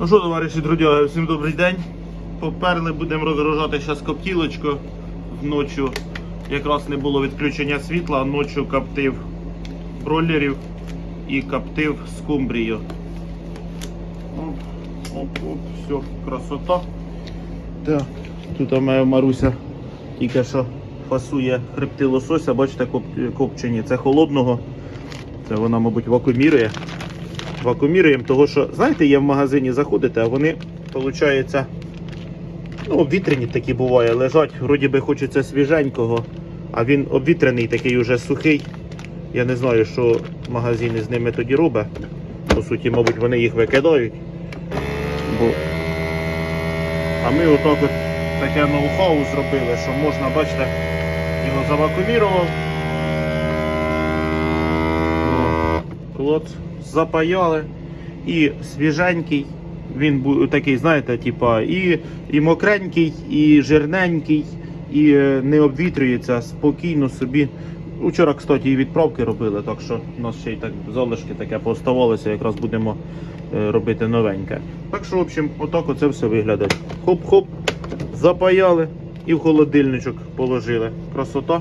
Ну що, товариші друзі, всім добрий день. Поперли будемо розгружати зараз коптілочку вночі. Якраз не було відключення світла, а ночі коптив бройлерів і коптив скумбрію. Оп, оп, оп, все, красота. Так, тут у мене Маруся тільки що фасує хребти лосося, бачите, коп- копчені. Це холодного. Це вона, мабуть, вакуумірує. Вакууміруємо, того що, знаєте, є в магазині заходите, а вони, виходить, ну, обвітрені такі буває, лежать, вроді би хочеться свіженького, а він обвітрений, такий уже сухий. Я не знаю, що магазини з ними тоді роблять. По суті, мабуть, вони їх викидають. Бо... А ми отак от таке ноу-хау зробили, що можна, бачите, його завакуумірував. Клот запаяли і свіженький. Він такий, знаєте, типа, і, і мокренький, і жирненький, і е, не обвітрюється спокійно собі. Вчора, кстати, і відправки робили, так що у нас ще й так залишки таке пооставалося, якраз будемо е, робити новеньке. Так що, в общем, отак оце все виглядає. Хоп-хоп, запаяли і в холодильничок положили. Красота.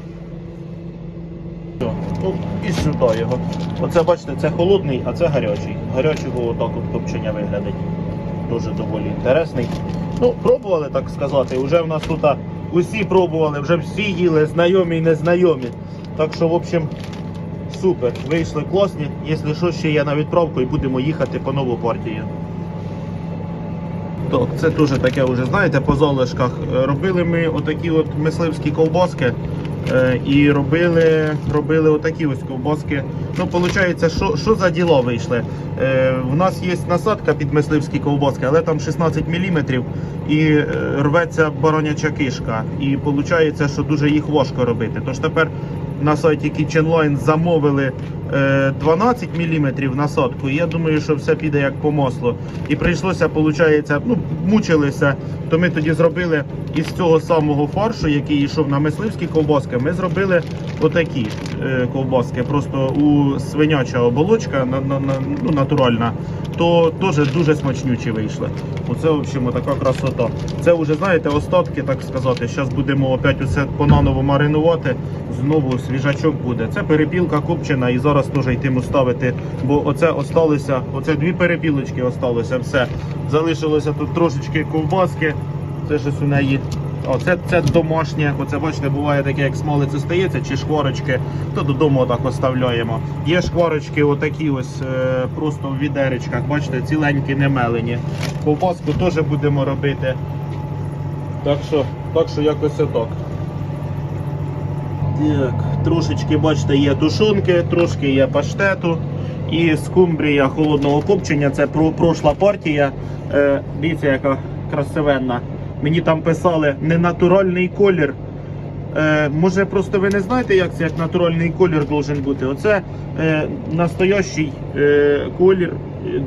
Оп, і сюди його. Оце бачите, це холодний, а це гарячий. Гарячого отак от копчення виглядить. Дуже доволі інтересний. Ну, пробували так сказати. Вже в нас тут усі пробували, вже всі їли, знайомі і незнайомі. Так що, в общем, супер. Вийшли класні. Якщо що, ще є на відправку і будемо їхати по нову партію. Так, це теж таке вже, знаєте, по залишках. Робили ми отакі от мисливські ковбаски. Е, І робили, робили отакі ось ковбаски. Ну, виходить, що, що за діло вийшли? Е, в нас є насадка під мисливські ковбаски, але там 16 мм і е, рветься бароняча кишка. І виходить, що дуже їх важко робити. Тож тепер на сайті KitchenLine замовили е, 12 мм насадку. І я думаю, що все піде як по маслу. І прийшлося, виходить, ну, мучилися. То ми тоді зробили із цього самого фаршу, який йшов на мисливські ковбаски, ми зробили отакі е, ковбаски. Просто у свиняча оболочка на, на, на, ну, натуральна, то теж дуже смачнючі вийшли. Оце, в общем, така красота. Це вже, знаєте, остатки, так сказати. Зараз будемо опять усе понаново маринувати. Знову свіжачок буде. Це перепілка копчена і зараз теж йтиму ставити, бо оце осталося, оце дві перепілочки осталося, все. Залишилося тут трошечки ковбаски. Це щось у неї. О, це, домашнє. Оце бачите, буває таке, як смолице стається, чи шкварочки, то додому отак оставляємо. Є шкварочки, отакі ось е, просто в відеречках, бачите, ціленькі, не мелені. Ковбаску теж будемо робити. Так що, так що якось отак. Так, трошечки, бачите, є тушонки, трошки є паштету і скумбрія холодного копчення. Це про, пройшла партія. Е, дивіться, яка красивенна. Мені там писали ненатуральний колір. Е, може, просто ви не знаєте, як це як натуральний колір должен бути. Оце е, настоящий е, колір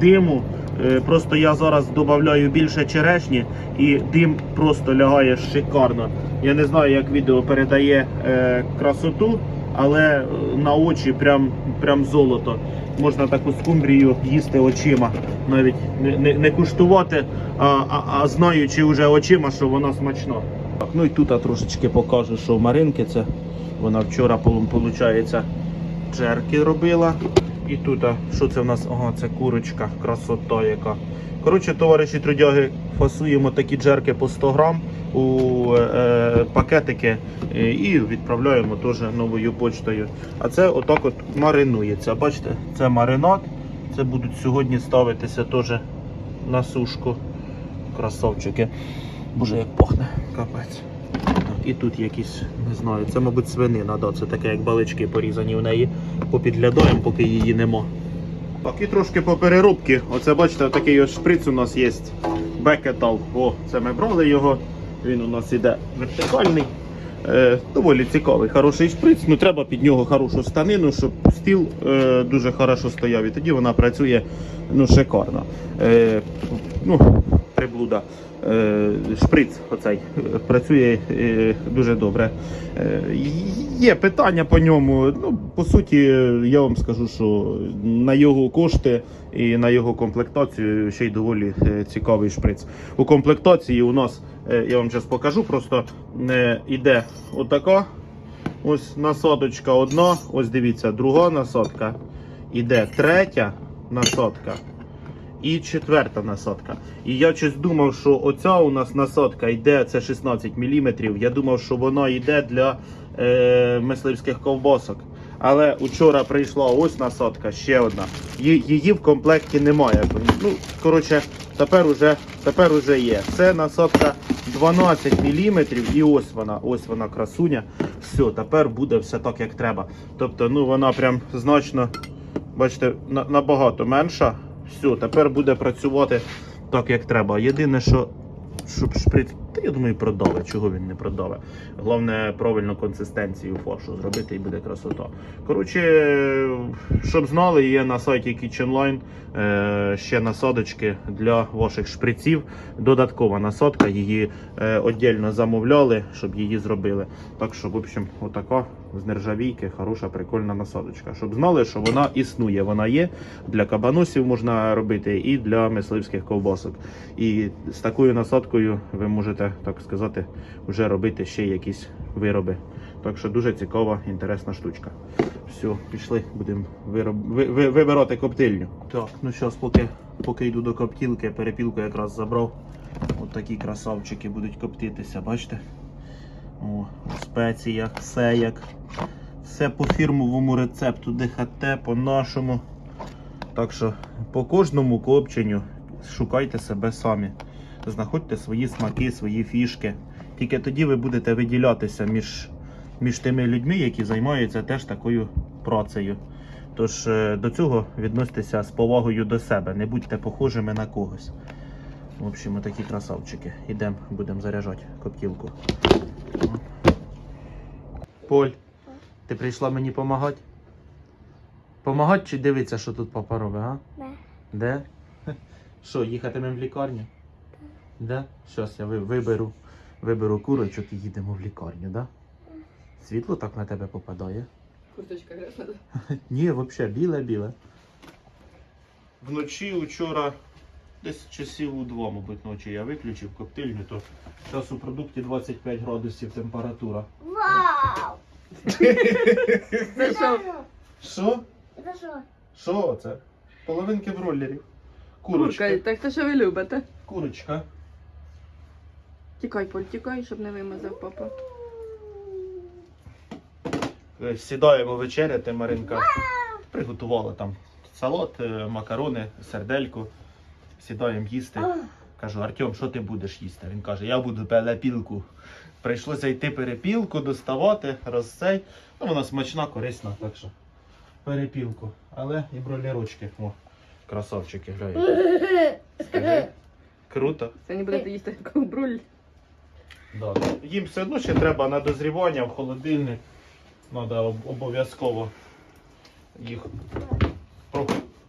диму. Е, просто я зараз додаю більше черешні і дим просто лягає шикарно. Я не знаю, як відео передає е, красоту, але е, на очі прям, прям золото. Можна таку скумбрію їсти очима, навіть не, не, не куштувати, а, а, а знаючи вже очима, що вона смачна. Так, ну і тут трошечки покажу, що в Маринки це вона вчора, виходить, джерки робила. І тут, що це в нас? Ага, це курочка, красота яка. Коротше, товариші трудяги, фасуємо такі джерки по 100 грам у е, пакетики е, і відправляємо теж новою почтою. А це отак от маринується. Бачите, це маринад. Це будуть сьогодні ставитися теж на сушку. Красавчики. Боже, як пахне, капець. І тут якісь, не знаю, це, мабуть, свинина, да, це таке, як балички порізані в неї. Попідглядаємо, поки її нема. Так, і трошки по переробці. Оце бачите, такий ось шприц у нас є. Бекетал. О, це ми брали його. Він у нас іде вертикальний. Е, доволі цікавий, хороший шприц. Ну треба під нього хорошу станину, щоб стіл е, дуже хорошо стояв. І тоді вона працює ну, шикарно. Е, ну, приблуда. Е, шприц оцей е, працює е, дуже добре. Є питання по ньому. Ну, по суті, я вам скажу, що на його кошти і на його комплектацію ще й доволі е, цікавий шприц. У комплектації у нас, е, я вам зараз покажу, просто е, іде отака. Ось насадочка одна, ось дивіться, друга насадка. Іде третя насадка і четверта насадка. І я щось думав, що оця у нас насадка йде, це 16 мм. Я думав, що вона йде для е, мисливських ковбасок. Але вчора прийшла ось насадка, ще одна. Її в комплекті немає. Ну, коротше, тепер уже, тепер уже є. Це насадка 12 мм і ось вона, ось вона красуня. Все, тепер буде все так, як треба. Тобто, ну вона прям значно, бачите, набагато менша. Все, тепер буде працювати так, як треба. Єдине, що щоб шприц, та я думаю, продали. Чого він не продали? Головне, правильно консистенцію фаршу зробити і буде красота. Коротше, щоб знали, є на сайті KitchenLine е, ще насадочки для ваших шприців. Додаткова насадка, її е, віддільно замовляли, щоб її зробили. Так що, в общем, отака з нержавійки, хороша, прикольна насадочка. Щоб знали, що вона існує. Вона є для кабаносів можна робити і для мисливських ковбасок. І з такою насадкою ви можете, так сказати, вже робити ще якісь вироби. Так що дуже цікава, інтересна штучка. Все, пішли, будемо вироб... ви- ви- вибирати коптильню. Так, ну зараз, поки, поки йду до коптілки, перепілку якраз забрав. От такі красавчики будуть коптитися, бачите? О, в спеціях, все як. Все по фірмовому рецепту ДХТ, по нашому. Так що по кожному копченню шукайте себе самі. Знаходьте свої смаки, свої фішки. Тільки тоді ви будете виділятися між, між тими людьми, які займаються теж такою працею. Тож е, до цього відносьтеся з повагою до себе, не будьте похожими на когось. В общем, такі красавчики. Ідемо, будемо заряджати коптілку. Поль, ти прийшла мені допомагати? Помагати чи дивитися, що тут папа робить, а? Да. Де? Що, їхатимемо в лікарню? Да? Щас я виберу, виберу курочок і їдемо в лікарню, да? Світло так на тебе попадає? Курточка грязна. Ні, взагалі біле-біле. Вночі вчора, десь часів у два, мабуть, ночі я виключив коптильню, то зараз у продукті 25 градусів температура. Вау! Це що? Що? Это что? Що це? Половинки бройлерів. Курка, Курочка. так то що ви любите? Курочка. Тікай, Поль, тікай, щоб не вимазав папа. Е, Сідаємо вечеряти, Маринка приготувала там салат, е, макарони, сердельку. Сідаємо їсти. Кажу, Артем, що ти будеш їсти? Він каже, я буду перепілку. Прийшлося йти перепілку, доставати, розсей. Ну, вона смачна, корисна, так що перепілку. Але і бройлерочки. О, красавчики, глянь. Скажи. Круто. Сьогодні будете їсти ковбруль. Да. Їм все одно ще треба на дозрівання в холодильник. Треба обов'язково їх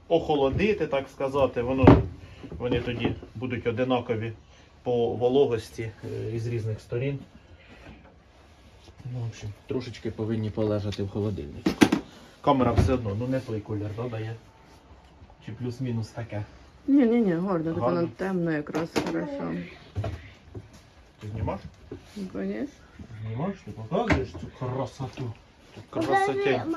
охолодити, так сказати. Воно, вони тоді будуть одинакові по вологості е, із різних сторін. Ну, в общем, трошечки повинні полежати в холодильнику. Камера все одно, ну не той колір да, дає. Чи плюс-мінус таке. Ні, ні, ні, гарно, тут Гарно. воно темно якраз хорошо. Ти знімаш? Ну, Конечно. Знімаєш, ти показуєш цю красоту. Цю красотень.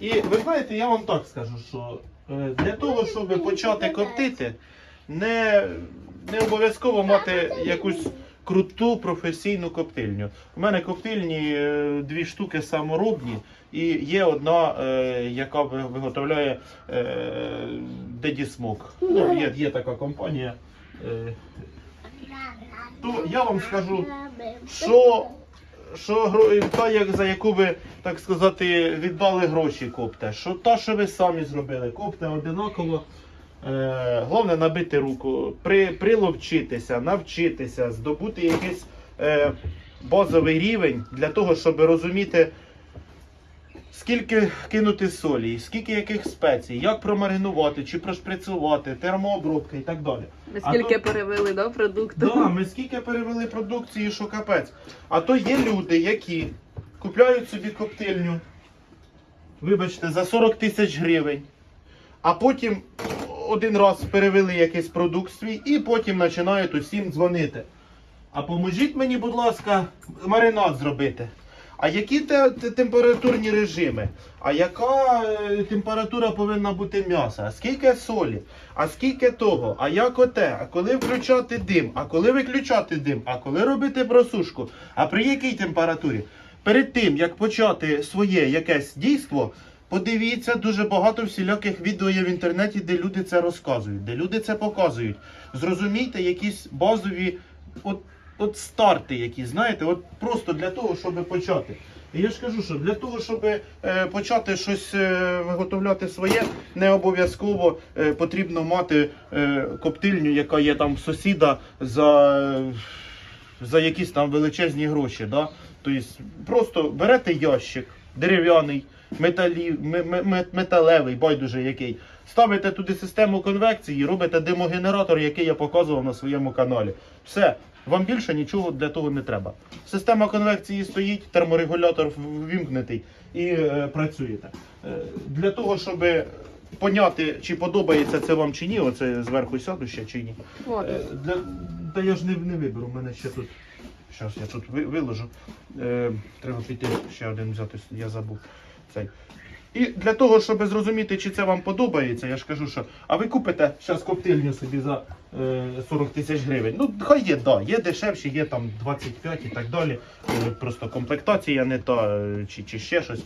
І ви знаєте, я вам так скажу, що е, для того, щоб почати коптити, не, не обов'язково мати якусь круту професійну коптильню. У мене коптильні е, дві штуки саморобні, і є одна, е, яка ви- виготовляє Daddy Ну, є, є така компанія. Е, то я вам скажу, що, що та, як, за яку ви, так сказати, віддали гроші копте, що та, що ви самі зробили, копте одинаково. Е, головне набити руку, при, приловчитися, навчитися, здобути якийсь е, базовий рівень для того, щоб розуміти скільки кинути солі, скільки яких спецій, як промаринувати, чи прошприцювати, термообробка і так далі. Ви А скільки то- перевели, да, продукту? Да, ми скільки перевели продукції, що капець. А то є люди, які купляють собі коптильню, вибачте, за 40 тисяч гривень, а потім один раз перевели якийсь продукт свій і потім починають усім дзвонити. А поможіть мені, будь ласка, маринад зробити. А які те, те- температурні режими? А яка е, температура повинна бути м'яса? А скільки солі? А скільки того? А як оте? А коли включати дим? А коли виключати дим? А коли робити просушку? А при якій температурі? Перед тим як почати своє якесь дійство, подивіться дуже багато всіляких відео є в інтернеті, де люди це розказують, де люди це показують. Зрозумійте якісь базові от, от старти, які знаєте, от просто для того, щоб почати. І я ж кажу, що для того, щоб е, почати щось е, виготовляти своє, не обов'язково е, потрібно мати е, коптильню, яка є там сусіда за, за якісь там величезні гроші. Да? Тобто просто берете ящик дерев'яний, металі, ме- ме- ме- металевий, байдуже який. Ставите туди систему конвекції, робите димогенератор, який я показував на своєму каналі. Все, вам більше нічого для того не треба. Система конвекції стоїть, терморегулятор ввімкнутий і е, працюєте. Е, для того, щоб поняти, чи подобається це вам чи ні, оце зверху сяду ще чи ні. Е, Для... Та я ж не, не виберу, у мене ще тут. Зараз я тут виложу. Е, треба піти ще один взяти, я забув цей. І для того, щоб зрозуміти, чи це вам подобається, я ж кажу, що. А ви купите зараз коптильню собі за е, 40 тисяч гривень. Ну, хай є, да, є дешевші, є там 25 і так далі. Е, Просто комплектація не та, е, чи, чи ще щось.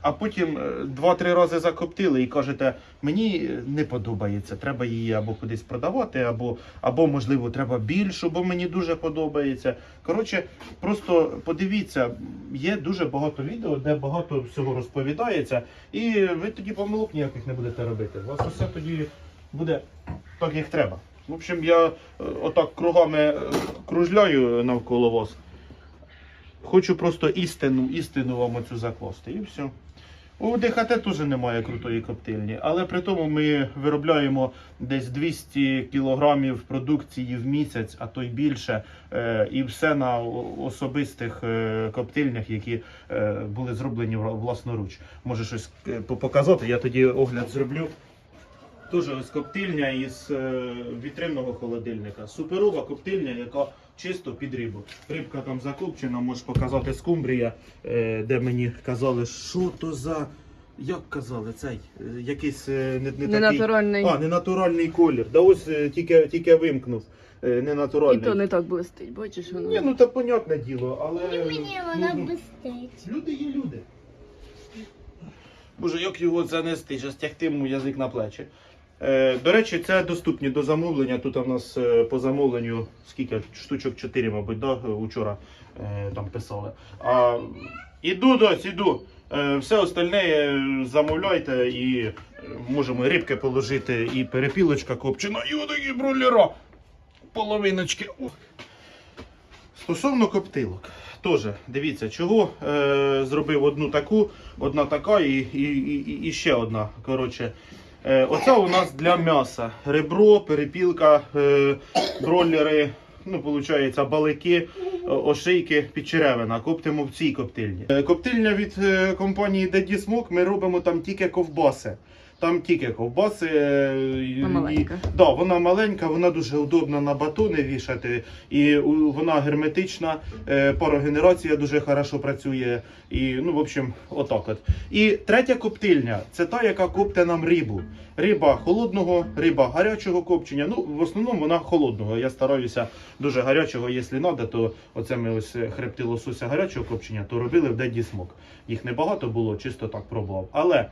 А потім е, два-три рази закоптили і кажете, мені не подобається, треба її або кудись продавати, або, або можливо, треба більшу, бо мені дуже подобається. Коротше, просто подивіться, є дуже багато відео, де багато всього розповідається, і ви тоді помилок ніяких не будете робити. У вас усе тоді буде так, як треба. В общем, я е, отак кругами е, кружляю навколо вас. Хочу просто істину, істину вам оцю закласти. І все. У ДХТ теж немає крутої коптильні, але при тому ми виробляємо десь 200 кілограмів продукції в місяць, а то й більше. Е, І все на особистих е, коптильнях, які е, були зроблені власноруч. Може щось показати, я тоді огляд зроблю. Теж ось коптильня із вітринного холодильника. Суперова коптильня, яка чисто під рибу. Рибка там закопчена, можеш показати скумбрія, е, де мені казали, що то за. Як казали, цей е, якийсь е, не, не такий. Ненатуральний. А, ненатуральний колір. Да ось тільки, тільки вимкнув. е, І то не так блистить, бачиш воно. Ні, ну це понятне діло, але. І мені вона ну, блистить. Люди є люди. Боже, як його занести, зараз тягти йому язик на плечі. Е, до речі, це доступні до замовлення. Тут у нас е, по замовленню скільки штучок 4, мабуть, да, учора е, там писали. А, іду дось, іду. Все остальне замовляйте і можемо рибки положити, і перепілочка копчена, і отакі бролера. Половиночки. Стосовно коптилок, теж дивіться, чого е, зробив одну таку, одна така і, і, і, і ще одна. Коротше, оце у нас для м'яса. Ребро, перепілка, бролери, бройлери, ну, виходить, балики, ошийки, підчеревина. Коптимо в цій коптильні. Е, коптильня від е, компанії Daddy Smoke, ми робимо там тільки ковбаси. Там тільки ковбаси. е, і- Вона маленька. Да, вона маленька, вона дуже удобна на батони вішати, і вона герметична, е, парогенерація дуже хорошо працює. І, ну, в общем, отак от. І третя коптильня це та, яка копте нам рибу. Риба холодного, риба гарячого копчення. Ну, в основному вона холодного. Я стараюся дуже гарячого, якщо треба, то оце ми ось е, хребти лосося гарячого копчення, то робили в Деді Смок. Їх небагато було, чисто так пробував. Але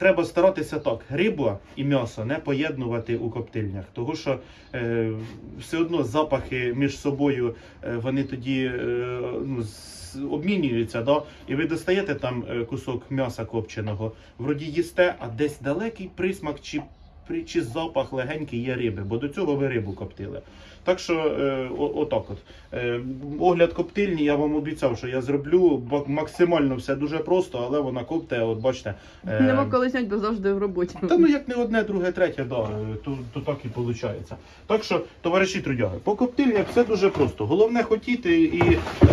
треба старатися так: рибу і м'ясо не поєднувати у коптильнях, тому що е, все одно запахи між собою е, вони тоді е, ну, обмінюються. Да? І ви достаєте там е, кусок м'яса копченого, вроді їсте, а десь далекий присмак чи, чи запах легенький є риби, бо до цього ви рибу коптили. Так що е, отак от. Е, огляд коптильні, я вам обіцяв, що я зроблю. Максимально все дуже просто, але вона копте, от бачите. е, Нема коли зняти, бо завжди в роботі. та ну як не одне, друге, третє, да, е, то, то так і виходить. Так що, товариші трудяги, по коптильнях все дуже просто. Головне хотіти і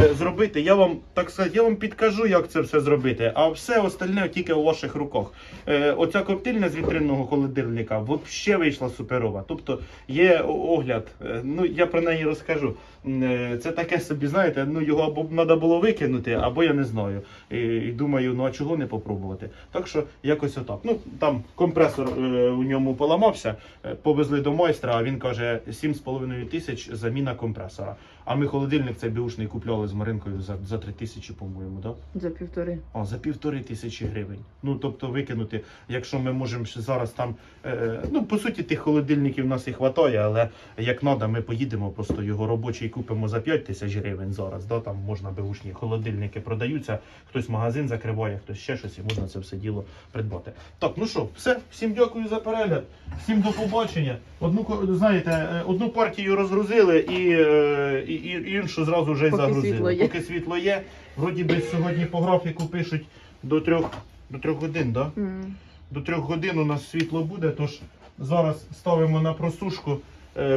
е, зробити. Я вам так сказати, я вам підкажу, як це все зробити, а все остальне тільки у ваших руках. Е, оця коптильня з вітринного холодильника взагалі вийшла суперова. Тобто є огляд. е, ну я про неї розкажу. Е, Це таке собі, знаєте, ну його або треба було викинути, або я не знаю. І, і думаю, ну а чого не попробувати? Так що якось отак. Ну там компресор е, у ньому поламався, е, повезли до майстра, а він каже 7,5 тисяч заміна компресора. А ми холодильник цей беушний купляли з Маринкою за, за 3 тисячі, по-моєму, да? За півтори. А, за півтори тисячі гривень. Ну тобто викинути, якщо ми можемо зараз там. Е, ну по суті, тих холодильників у нас і вистачає, але як треба, ми поїдемо, просто його робочий купимо за 5 тисяч гривень зараз. Да? Там можна беушні холодильники продаються, хтось магазин закриває, хтось ще щось, і можна це все діло придбати. Так, ну що, все, всім дякую за перегляд, всім до побачення. Одну знаєте, е, одну партію розгрузили і, е, і, і іншу зразу вже й Поки загрузили. світло є. Поки світло є. Вроді би сьогодні по графіку пишуть до трьох, до трьох годин, да? М. До трьох годин у нас світло буде, тож зараз ставимо на просушку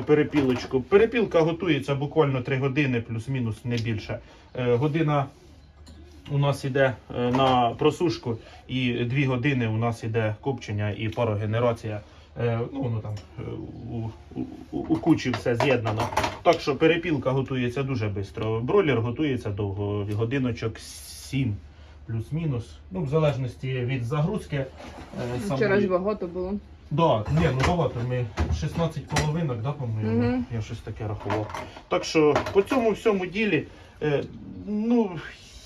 перепілочку. Перепілка готується буквально 3 години, плюс-мінус, не більше. Е, година у нас іде е, на просушку, і 2 години у нас іде копчення і парогенерація. Е, ну, воно там е, у, у, у, кучі все з'єднано. Так що перепілка готується дуже швидко. Бройлер готується довго, годиночок 7 плюс-мінус. Ну, в залежності від загрузки. е, Вчора ж багато було. Да, ні, ну багато. Ми 16 половинок, да, по-моєму. Мгм. Я щось таке рахував. Так що по цьому всьому ділі, е, ну.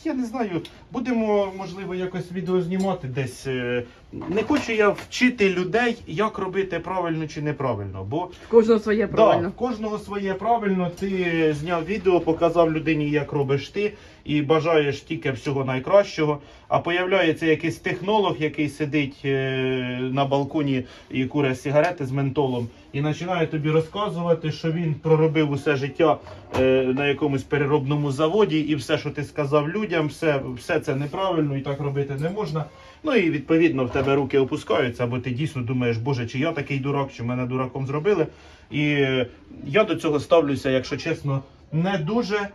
Я не знаю, будемо можливо якось відео знімати десь. е, Не хочу я вчити людей, як робити правильно чи неправильно. Бо В кожного своє Да, правильно. в кожного своє правильно. Ти зняв відео, показав людині, як робиш ти, і бажаєш тільки всього найкращого. А появляється якийсь технолог, який сидить е, на балконі і куре сигарети з ментолом, і починає тобі розказувати, що він проробив усе життя е, на якомусь переробному заводі, і все, що ти сказав людям, все, все це неправильно і так робити не можна. Ну і відповідно в тебе руки опускаються, бо ти дійсно думаєш, боже, чи я такий дурак, чи мене дураком зробили. І е, я до цього ставлюся, якщо чесно, не дуже.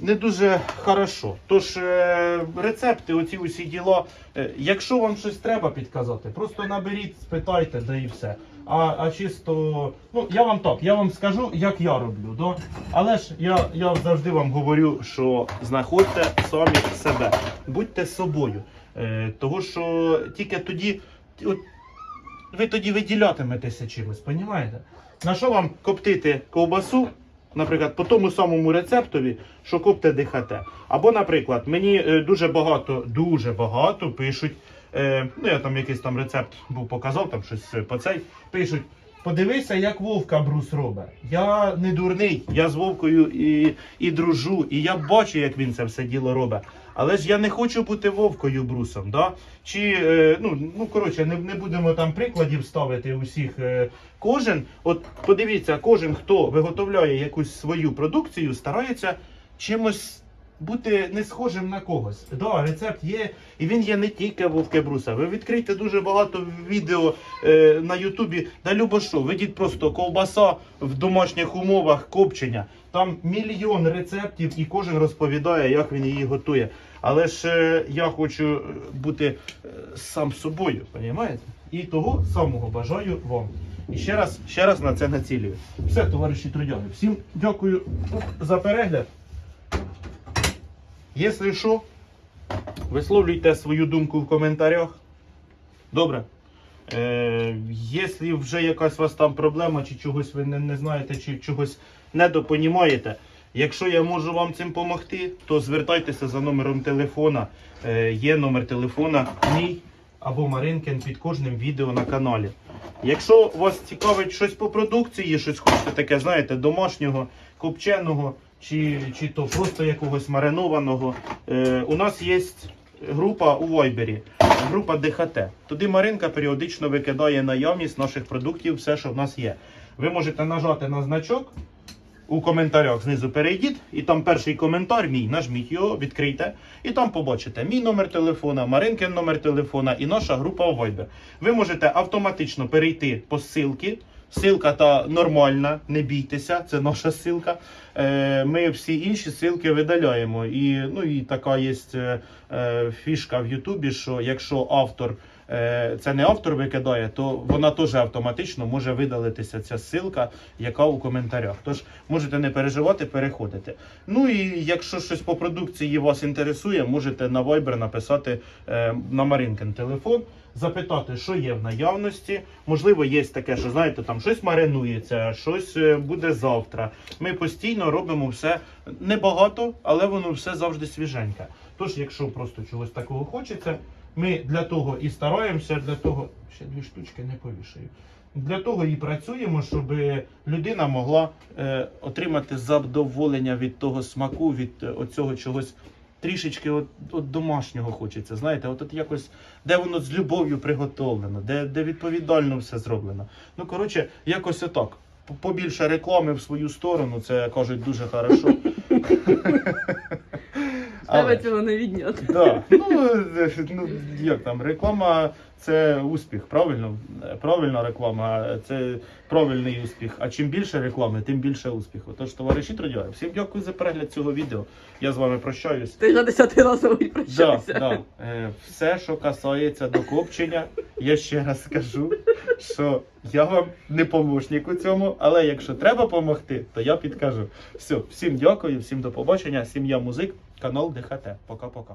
Не дуже хорошо. Тож е, рецепти, оці усі діла. Е, якщо вам щось треба підказати, просто наберіть, спитайте, да і все. А, а чисто, ну я вам так, я вам скажу, як я роблю. Да? Але ж я, я завжди вам говорю, що знаходьте самі себе, будьте собою. Е, того що тільки тоді, от, ви тоді виділятиметеся чимось, понімаєте? На що вам коптити ковбасу, наприклад, по тому самому рецептові, що копте ДХТ? Або, наприклад, мені е, дуже багато, дуже багато пишуть, е, ну я там якийсь там рецепт був показав, там щось е, по цей, пишуть. Подивися, як Вовка Брус робить. Я не дурний, я з Вовкою і, і дружу, і я бачу, як він це все діло робить. Але ж я не хочу бути Вовкою Брусом. Да? Чи, е, ну, ну коротше, не, не будемо там прикладів ставити усіх. Е, кожен, от подивіться, кожен, хто виготовляє якусь свою продукцію, старається чимось бути не схожим на когось. Да, рецепт є, і він є не тільки Вовки Бруса. Ви відкрийте дуже багато відео е, на Ютубі. Да любо що, видіть просто ковбаса в домашніх умовах копчення. Там мільйон рецептів, і кожен розповідає, як він її готує. Але ж е, я хочу е, бути е, сам собою, розумієте? І того самого бажаю вам. І ще раз, ще раз на це націлюю. Все, товариші трудяги. Всім дякую за перегляд. Якщо що, висловлюйте свою думку в коментарях. Добре. Е, якщо вже якась у вас там проблема, чи чогось ви не, не знаєте, чи чогось недопонімаєте, якщо я можу вам цим допомогти, то звертайтеся за номером телефона. Е, є номер телефона мій або Маринкин під кожним відео на каналі. Якщо вас цікавить щось по продукції, щось хочете таке, знаєте, домашнього, копченого, чи, чи то просто якогось маринованого, е, у нас є група у Вайбері, група ДХТ. Туди Маринка періодично викидає наявність наших продуктів, все, що в нас є. Ви можете нажати на значок У коментарях знизу перейдіть, і там перший коментар мій. Нажміть його, відкрийте, і там побачите мій номер телефона, Маринкин номер телефона і наша група у Viber. Ви можете автоматично перейти по ссылці. Ссылка та нормальна, не бійтеся, це наша ссылка. Е, Ми всі інші ссылки видаляємо. І, ну, і така є е, е, фішка в Ютубі, що якщо автор е, це не автор викидає, то вона теж автоматично може видалитися ця ссылка, яка у коментарях. Тож можете не переживати, переходити. Ну і якщо щось по продукції вас інтересує, можете на Viber написати е, на Маринкин телефон, запитати, що є в наявності. Можливо, є таке, що знаєте, там щось маринується, щось е, буде завтра. Ми постійно робимо все небагато, але воно все завжди свіженьке. Тож, якщо просто чогось такого хочеться, ми для того і стараємося, для того ще дві штучки не повішаю. Для того і працюємо, щоб людина могла е, отримати задоволення від того смаку, від е, оцього чогось трішечки от, от домашнього хочеться. Знаєте, от, от якось, де воно з любов'ю приготовлено, де, де відповідально все зроблено. Ну, коротше, якось отак. Побільше реклами в свою сторону, це кажуть дуже хорошо. Тебе Але- цього не відняти. Да. Ну, е, ну, як там, реклама це успіх, правильно? Правильна реклама це правильний успіх. А чим більше реклами, тим більше успіху. Тож, товариші трудяги, всім дякую за перегляд цього відео. Я з вами прощаюсь. Ти вже десятий раз говорить Да, да. Е, все, що касається до копчення, я ще раз скажу, що я вам не помощник у цьому, але якщо треба допомогти, то я підкажу. Все, всім дякую, всім до побачення. Сім'я музик, канал ДХТ. Пока-пока.